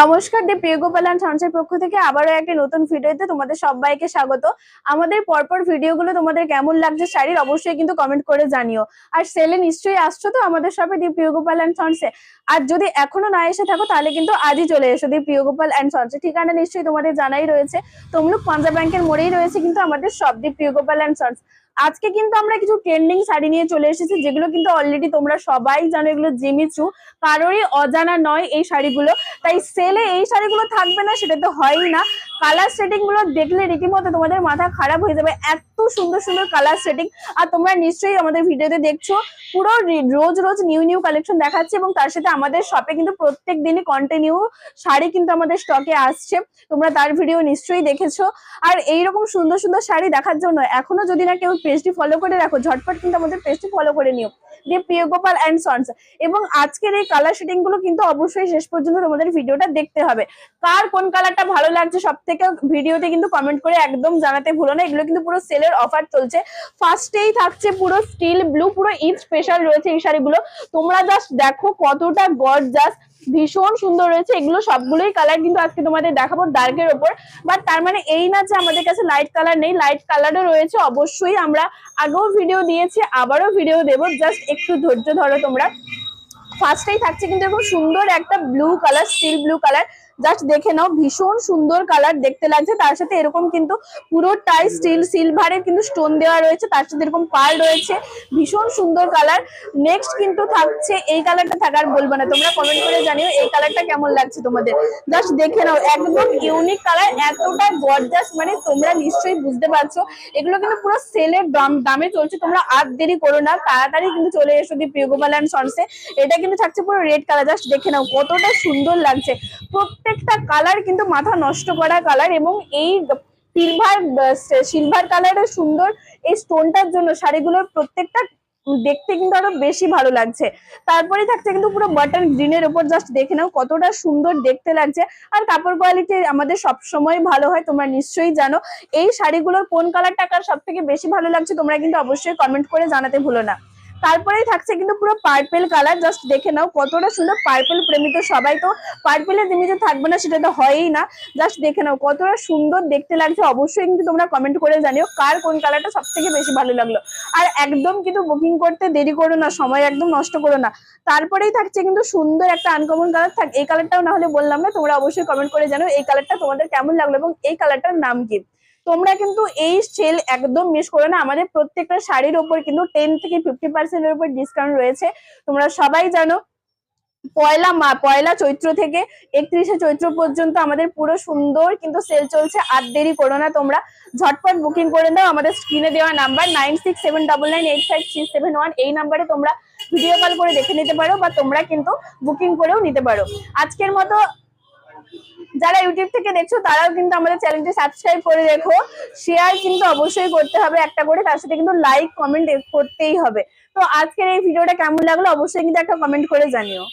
নমস্কার দি প্রিয় গোপালান সঞ্চয় পক্ষ থেকে আবারও একটা নতুন ভিডিওতে তোমাদের সবাইকে স্বাগত। আমাদের পরপর ভিডিওগুলো তোমাদের কেমন লাগছে শাড়ির অবশ্যই কিন্তু কমেন্ট করে জানিও। আর সেলে নিশ্চয়ই আসছো তো আমাদের শপে দি প্রিয় গোপাল অ্যান্ড সন্সে আর যদি এখনও না এসে থাকো তাহলে কিন্তু আজই চলে এসো দি প্রিয় গোপাল অ্যান্ড সন্সে ঠিকানা নিশ্চয়ই তোমাদের জানাই রয়েছে। তমলুক পাঞ্জাব ব্যাংকের মোড়েই রয়েছে কিন্তু আমাদের সব দি প্রিয় গোপাল অ্যান্ড সন্স আজকে কিন্তু আমরা কিছু ট্রেন্ডিং শাড়ি নিয়ে চলে এসেছি, যেগুলো কিন্তু অলরেডি তোমরা সবাই জানো এগুলো জিমিচু। কারোরই অজানা নয় এই শাড়িগুলো। তাই সেলে এই শাড়িগুলো থাকবে না, সেটা তো হয়ই না। কালার সেটিংগুলো দেখলে রীতিমতো তোমাদের মাথা খারাপ হয়ে যাবে। এত সুন্দর সুন্দর কালার সেটিং আর তোমরা নিশ্চয়ই আমাদের ভিডিওতে দেখছ, পুরো রোজ রোজ নিউ নিউ কালেকশন দেখাচ্ছে এবং তার সাথে আমাদের শপে কিন্তু প্রত্যেক দিনই কন্টিনিউ শাড়ি কিন্তু আমাদের স্টকে আসছে। তোমরা তার ভিডিও নিশ্চয়ই দেখেছ। আর এইরকম সুন্দর সুন্দর শাড়ি দেখার জন্য এখনও যদি না কেউ পেজটি ফলো করে রাখো, ঝটপট কিন্তু আমাদের পেজটি ফলো করে নিও। দিয়ে প্রিয় গোপাল অ্যান্ড সন্স এবং আজকের এই কালার শুটিংগুলো কিন্তু অবশ্যই শেষ পর্যন্ত তোমাদের ভিডিওটা দেখতে হবে। কার কোন কালারটা ভালো লাগছে সব থেকে ভিডিওতে কিন্তু কমেন্ট করে একদম জানাতে ভুলো না। এগুলো কিন্তু পুরো সেলের অফার চলছে। ফার্স্টেই থাকছে পুরো স্টিল ব্লু পুরো ঈদ স্পেশাল রয়েছে এই শাড়িগুলো। তোমরা জাস্ট দেখো কতটা গর্জাস ভীষণ সুন্দর রয়েছে। এগুলো সবগুলোই কালার কিন্তু আজকে তোমাদের দেখাবো ডার্কের ওপর। বাট তার মানে এই না যে আমাদের কাছে লাইট কালার নেই লাইট কালারও রয়েছে, অবশ্যই আমরা আগেও ভিডিও দিয়েছি, আবারও ভিডিও দেবো। জাস্ট একটু ধৈর্য ধরো তোমরা। ফার্স্টেই থাকছে কিন্তু এরকম সুন্দর একটা blue colour steel blue colour just দেখে নাও, ভীষণ সুন্দর কালার দেখতে লাগছে। তার সাথে এরকম কিন্তু পুরোটাই স্টিল সিলভারের কিন্তু স্টোন দেওয়া রয়েছে। তার সাথে এরকম পার রয়েছে। ভীষণ সুন্দর কালার নেক্সট কিন্তু থাকছে এই কালারটা থাকার বলব না। তোমরা কমেন্ট করে জানিও এই কালারটা কেমন লাগছে তোমাদের। জাস্ট দেখে নাও, একদম ইউনিক কালার এতটা গর্জাস মানে তোমরা নিশ্চয়ই বুঝতে পারছ। এগুলো কিন্তু পুরো সেলের দাম, দামে চলছে। তোমরা আর দেরি করো না। তাড়াতাড়ি কিন্তু চলে এসো দি প্রিয়গোপাল অ্যান্ড সন্সে এটা কিন্তু থাকছে পুরো রেড কালার জাস্ট দেখে নাও, কতটা সুন্দর লাগছে। প্রত্যেকটা কালার কিন্তু মাথা নষ্ট করা কালার এবং এই সিলভার সিলভার কালারের সুন্দর এই স্টোনটার জন্য, শাড়িগুলোর প্রত্যেকটা দেখতে কিন্তু আরও বেশি ভালো লাগছে। তারপরে থাকছে কিন্তু পুরো বাটন গ্রিনের উপর জাস্ট দেখে নাও কতটা সুন্দর দেখতে লাগছে। আর কাপড় কোয়ালিটি আমাদের সব সময় ভালো হয়, তোমরা নিশ্চয়ই জানো। এই শাড়িগুলোর কোন কালার টাকার সব থেকে বেশি ভালো লাগছে, তোমরা কিন্তু অবশ্যই কমেন্ট করে জানাতে ভুলো না। তারপরেই থাকছে কিন্তু পুরো পার্পেল কালার জাস্ট দেখে নাও কতটা সুন্দর পার্পেল প্রেমিত সবাই। তো পার্পেলের জিনিস থাকবে না, সেটা তো হয়ই না। জাস্ট দেখে নাও কতটা সুন্দর দেখতে লাগছে। অবশ্যই কিন্তু তোমরা কমেন্ট করে জানিও কার কোন কালারটা সব থেকে বেশি ভালো লাগল। আর একদম কিন্তু বুকিং করতে দেরি করো না, সময় একদম নষ্ট করো না। তারপরেই থাকছে কিন্তু সুন্দর একটা আনকমন কালার থাক এই কালারটাও না হলে বললাম না, তোমরা অবশ্যই কমেন্ট করে জানো এই কালারটা তোমাদের কেমন লাগল এবং এই কালারটার নাম কি? তোমরা কিন্তু এই সেল একদম মিস করো না। আমাদের প্রত্যেকটা শাড়ির উপর কিন্তু টেন থেকে ফিফটি পার্সেন্টের উপর ডিসকাউন্ট রয়েছে। তোমরা সবাই জানো, পয়লা মা, পয়লা চৈত্র থেকে একত্রিশে চৈত্র পর্যন্ত আমাদের পুরো সুন্দর কিন্তু সেল চলছে। আর দেরি করো না তোমরা, ঝটপট বুকিং করে দাও আমাদের স্ক্রিনে দেওয়া number nine six seven nine eight five three seven one এই নাম্বারে তোমরা ভিডিও কল করে দেখে নিতে পারো বা তোমরা কিন্তু বুকিং করেও নিতে পারো। আজকের মতো যারা ইউটিউব থেকে দেখছ, তারাও কিন্তু আমাদের চ্যানেলটি সাবস্ক্রাইব করে রেখো। শেয়ার কিন্তু অবশ্যই করতে হবে একটা করে, তার সাথে কিন্তু লাইক কমেন্ট করতেই হবে। তো আজকের এই ভিডিওটা কেমন লাগল, অবশ্যই কিন্তু একটা কমেন্ট করে জানিও।